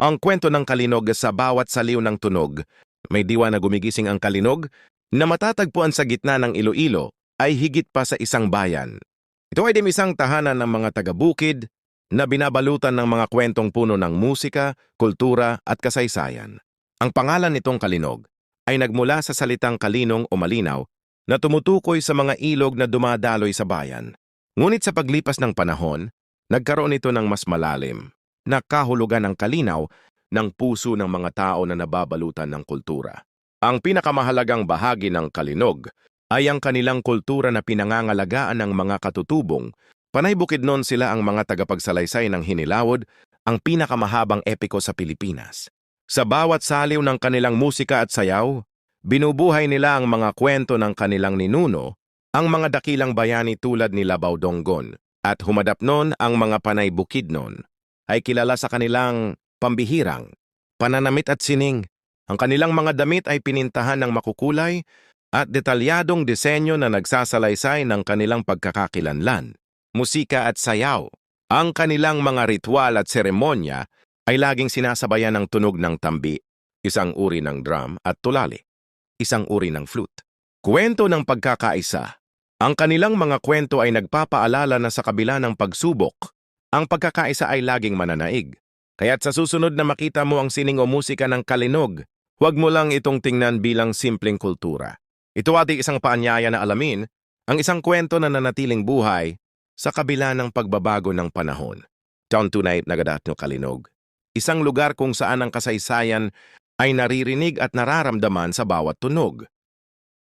Ang kwento ng kalinog sa bawat saliw ng tunog, may diwa na gumigising ang kalinog na matatagpuan sa gitna ng Iloilo ay higit pa sa isang bayan. Ito ay isang tahanan ng mga taga-bukid na binabalutan ng mga kwentong puno ng musika, kultura at kasaysayan. Ang pangalan nitong kalinog ay nagmula sa salitang kalinong o malinaw na tumutukoy sa mga ilog na dumadaloy sa bayan. Ngunit sa paglipas ng panahon, nagkaroon ito ng mas malalim na kahulugan ng kalinaw ng puso ng mga tao na nababalutan ng kultura. Ang pinakamahalagang bahagi ng kalinog ay ang kanilang kultura na pinangangalagaan ng mga katutubong. Panay bukid noon sila ang mga tagapagsalaysay ng hinilawod, ang pinakamahabang epiko sa Pilipinas. Sa bawat saliw ng kanilang musika at sayaw, binubuhay nila ang mga kwento ng kanilang ninuno, ang mga dakilang bayani tulad ni Labaw Donggon, at humadap noon ang mga panay bukid noon, ay kilala sa kanilang pambihirang, pananamit at sining. Ang kanilang mga damit ay pinintahan ng makukulay at detalyadong disenyo na nagsasalaysay ng kanilang pagkakakilanlan, musika at sayaw. Ang kanilang mga ritual at seremonya ay laging sinasabayan ng tunog ng tambi, isang uri ng drum at tulali, isang uri ng flute. Kwento ng pagkakaisa. Ang kanilang mga kwento ay nagpapaalala na sa kabila ng pagsubok, ang pagkakaisa ay laging mananaig. Kaya't sa susunod na makita mo ang sining o musika ng kalinog, huwag mo lang itong tingnan bilang simpleng kultura. Ito ay isang paanyaya na alamin ang isang kwento na nanatiling buhay sa kabila ng pagbabago ng panahon. Taon tunay nagadat no kalinog. Isang lugar kung saan ang kasaysayan ay naririnig at nararamdaman sa bawat tunog.